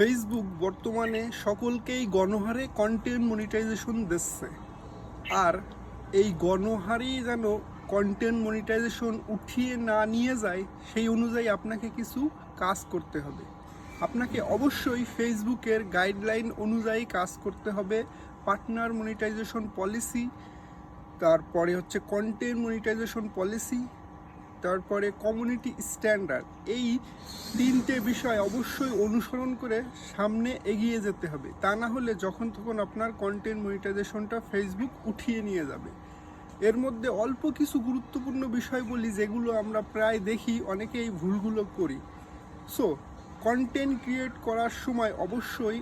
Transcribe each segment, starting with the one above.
Facebook বর্তমানে সকলকেই গণহারে কন্টেন্ট মনিটাইজেশন দিচ্ছে। আর এই গণহারেই যেন কন্টেন্ট মনিটাইজেশন উঠিয়ে না নিয়ে যায়, সেই অনুযায়ী আপনাকে কিছু কাজ করতে হবে। আপনাকে অবশ্যই ফেসবুকের গাইডলাইন অনুযায়ী কাজ করতে হবে পার্টনার মনিটাইজেশন পলিসি তারপরে হচ্ছে কন্টেন্ট মনিটাইজেশন পলিসি তারপরে কমিউনিটি স্ট্যান্ডার্ড এই তিনটে বিষয় অবশ্যই অনুসরণ করে সামনে এগিয়ে যেতে হবে। তা না হলে যখন তখন আপনার কন্টেন্ট মনিটাইজেশনটা ফেসবুক উঠিয়ে নিয়ে যাবে। এর মধ্যে অল্প কিছু গুরুত্বপূর্ণ বিষয় বলি, যেগুলো আমরা প্রায় দেখি অনেকে এই ভুলগুলো করি। সো কন্টেন্ট ক্রিয়েট করার সময় অবশ্যই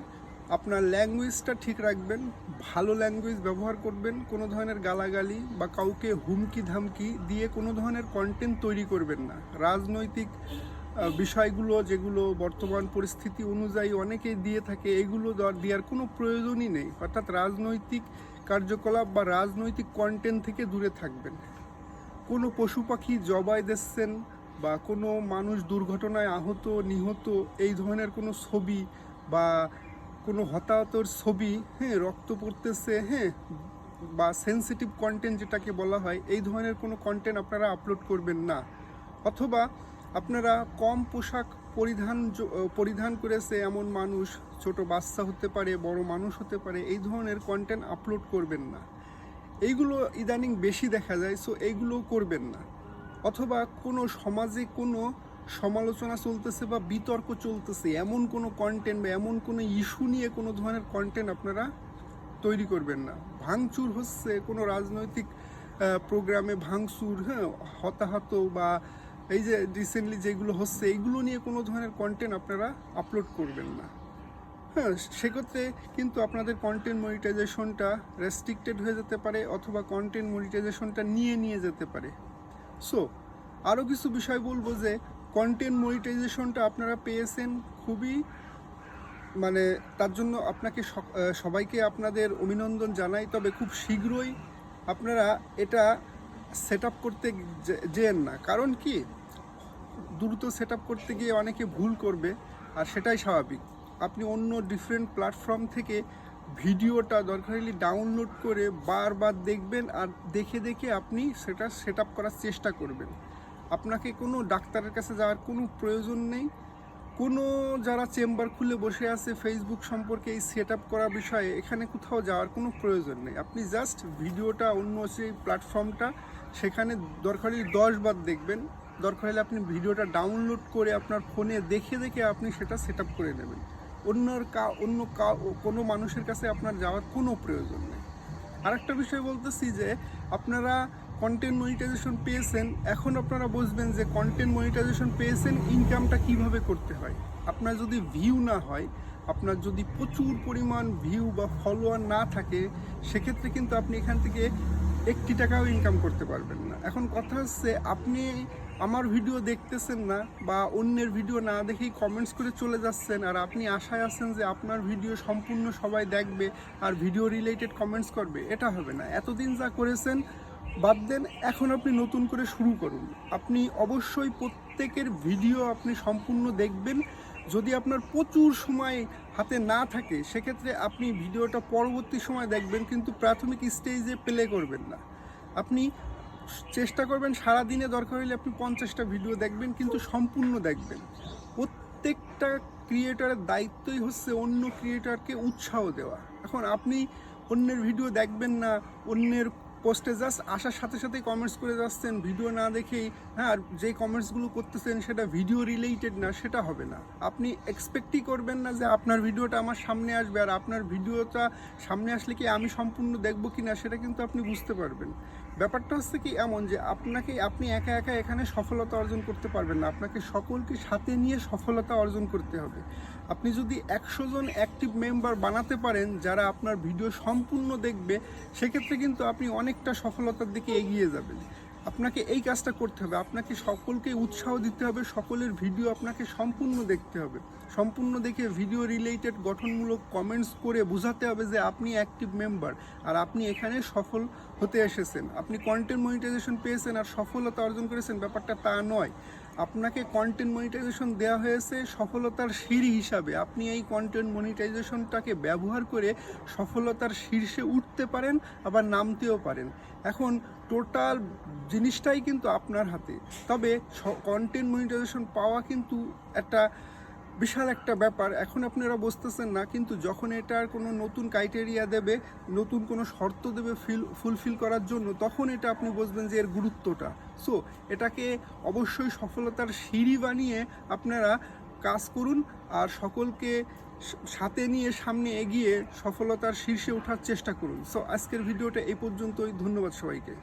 আপনার ল্যাঙ্গুয়েজটা ঠিক রাখবেন, ভালো ল্যাঙ্গুয়েজ ব্যবহার করবেন, কোনো ধরনের গালাগালি বা কাউকে হুমকি ধামকি দিয়ে কোনো ধরনের কন্টেন্ট তৈরি করবেন না। রাজনৈতিক বিষয়গুলো যেগুলো বর্তমান পরিস্থিতি অনুযায়ী অনেকেই দিয়ে থাকে, এগুলো দেওয়ার- কোনো প্রয়োজনই নেই। অর্থাৎ রাজনৈতিক কার্যকলাপ বা রাজনৈতিক কন্টেন্ট থেকে দূরে থাকবেন। কোনো পশু পাখি জবাই দিচ্ছেন বা কোনো মানুষ দুর্ঘটনায় আহত, নিহত, এই ধরনের কোনো ছবি বা কোনো হতাহতর ছবি হ্যাঁ রক্ত পড়তেছে হ্যাঁ বা সেনসিটিভ কন্টেন্ট যেটাকে বলা হয়, এই ধরনের কোনো কন্টেন্ট আপনারা আপলোড করবেন না। অথবা আপনারা কম পোশাক পরিধান পরিধান করেছে এমন মানুষ, ছোট বাচ্চা হতে পারে, বড় মানুষ হতে পারে, এই ধরনের কন্টেন্ট আপলোড করবেন না। এইগুলো ইদানিং বেশি দেখা যায় সো এইগুলো করবেন না। অথবা কোনো সমাজে কোনো সমালোচনা চলতেছে বা বিতর্ক চলতেছে, এমন কোনো কন্টেন্ট বা এমন কোনো ইস্যু নিয়ে কোনো ধরনের কন্টেন্ট আপনারা তৈরি করবেন না। ভাঙচুর হচ্ছে কোনো রাজনৈতিক প্রোগ্রামে ভাঙচুর হ্যাঁ হতাহত বা এই যে রিসেন্টলি যেগুলো হচ্ছে এইগুলো নিয়ে কোনো ধরনের কন্টেন্ট আপনারা আপলোড করবেন না। হ্যাঁ সেক্ষেত্রে কিন্তু আপনাদের কন্টেন্ট মনিটাইজেশনটা রেস্ট্রিক্টেড হয়ে যেতে পারে অথবা কন্টেন্ট মনিটাইজেশনটা নিয়ে নিয়ে যেতে পারে। সো আরও কিছু বিষয় বলব যে কন্টেন্ট মনিটাইজেশনটা আপনারা পেয়েছেন খুবই মানে তার জন্য আপনাকে সবাইকে আপনাদের অভিনন্দন জানাই। তবে খুব শীঘ্রই আপনারা এটা সেট করতে যেন না। কারণ কি? দ্রুত সেট করতে গিয়ে অনেকে ভুল করবে, আর সেটাই স্বাভাবিক। আপনি অন্য ডিফারেন্ট প্ল্যাটফর্ম থেকে ভিডিওটা দরকার ডাউনলোড করে বারবার দেখবেন, আর দেখে দেখে আপনি সেটা সেট করার চেষ্টা করবেন। আপনাকে কোনো ডাক্তারের কাছে যাওয়ার কোনো প্রয়োজন নেই। কোনো যারা চেম্বার খুলে বসে আছে ফেসবুক সম্পর্কে এই সেট আপ করা বিষয়ে এখানে কোথাও যাওয়ার কোনো প্রয়োজন নেই। আপনি জাস্ট ভিডিওটা অন্য সেই প্ল্যাটফর্মটা সেখানে দরকার হলে দশ বার দেখবেন। দরকার হলে আপনি ভিডিওটা ডাউনলোড করে আপনার ফোনে দেখে দেখে আপনি সেটা সেট আপ করে নেবেন। অন্যর কা, অন্য কা, কোনো মানুষের কাছে আপনার যাওয়ার কোনো প্রয়োজন নেই। আরেকটা বিষয় বলতেছি যে আপনারা কন্টেন্ট মনিটাইজেশন পেয়েছেন, এখন আপনারা বুঝবেন যে কন্টেন্ট মনিটাইজেশন পেয়েছেন ইনকামটা কীভাবে করতে হয়। আপনার যদি ভিউ না হয়, আপনার যদি প্রচুর পরিমাণ ভিউ বা ফলোয়ার না থাকে, সেক্ষেত্রে কিন্তু আপনি এখান থেকে একটি টাকাও ইনকাম করতে পারবেন না। এখন কথা হচ্ছে, আপনি আমার ভিডিও দেখতেছেন না বা অন্যের ভিডিও না দেখেই কমেন্টস করে চলে যাচ্ছেন আর আপনি আশায় আছেন যে আপনার ভিডিও সম্পূর্ণ সবাই দেখবে আর ভিডিও রিলেটেড কমেন্টস করবে, এটা হবে না। এতদিন যা করেছেন বাদ দেন, এখন আপনি নতুন করে শুরু করুন। আপনি অবশ্যই প্রত্যেকের ভিডিও আপনি সম্পূর্ণ দেখবেন। যদি আপনার প্রচুর সময় হাতে না থাকে, সেক্ষেত্রে আপনি ভিডিওটা পরবর্তী সময় দেখবেন, কিন্তু প্রাথমিক স্টেজে প্লে করবেন না। আপনি চেষ্টা করবেন সারা দিনে দরকার হলে আপনি পঞ্চাশটা ভিডিও দেখবেন, কিন্তু সম্পূর্ণ দেখবেন। প্রত্যেকটা ক্রিয়েটারের দায়িত্বই হচ্ছে অন্য ক্রিয়েটারকে উৎসাহ দেওয়া। এখন আপনি অন্যের ভিডিও দেখবেন না, অন্যের পোস্টে জাস্ট আসার সাথে সাথে কমেন্টস করে যাচ্ছেন। ভিডিও না দেখেই হ্যাঁ আর যে কমেন্টসগুলো করতেছেন সেটা ভিডিও রিলেটেড না, সেটা হবে না। আপনি এক্সপেক্টই করবেন না যে আপনার ভিডিওটা আমার সামনে আসবে, আর আপনার ভিডিওটা সামনে আসলে কি আমি সম্পূর্ণ দেখব কি না সেটা কিন্তু আপনি বুঝতে পারবেন। ব্যাপারটা হচ্ছে কি এমন যে আপনাকে, আপনি একা একা এখানে সফলতা অর্জন করতে পারবেন না। আপনাকে সকলকে সাথে নিয়ে সফলতা অর্জন করতে হবে। আপনি যদি একশো জন অ্যাক্টিভ মেম্বার বানাতে পারেন, যারা আপনার ভিডিও সম্পূর্ণ দেখবে, সেক্ষেত্রে কিন্তু আপনি অনেকটা সফলতার দিকে এগিয়ে যাবেন। আপনাকে এই কাজটা করতে হবে। আপনাকে সকলকে উৎসাহ দিতে হবে, সকলের ভিডিও আপনাকে সম্পূর্ণ দেখতে হবে। সম্পূর্ণ দেখে ভিডিও রিলেটেড গঠনমূলক কমেন্টস করে বোঝাতে হবে যে আপনি অ্যাক্টিভ মেম্বার আর আপনি এখানে সফল হতে এসেছেন। আপনি কন্টেন্ট মনিটাইজেশন পেয়েছেন আর সফলতা অর্জন করেছেন, ব্যাপারটা তা নয়। আপনাকে কন্টেন্ট মনিটাইজেশন দেওয়া হয়েছে সফলতার সিঁড়ি হিসাবে। আপনি এই কন্টেন্ট মনিটাইজেশনটাকে ব্যবহার করে সফলতার শীর্ষে উঠতে পারেন, আবার নামতেও পারেন। এখন টোটাল জিনিসটাই কিন্তু আপনার হাতে। তবে কন্টেন্ট মনিটাইজেশন পাওয়া কিন্তু একটা বিশাল একটা ব্যাপার, এখন আপনারা বুঝতেছেন না, কিন্তু যখন এটার কোনো নতুন ক্রাইটেরিয়া দেবে, নতুন কোনো শর্ত দেবে ফিল ফুলফিল করার জন্য, তখন এটা আপনি বুঝবেন যে এর গুরুত্বটা। সো এটাকে অবশ্যই সফলতার সিঁড়ি বানিয়ে আপনারা কাজ করুন আর সকলকে সাথে নিয়ে সামনে এগিয়ে সফলতার শীর্ষে ওঠার চেষ্টা করুন। সো আজকের ভিডিওটা এই পর্যন্তই, ধন্যবাদ সবাইকে।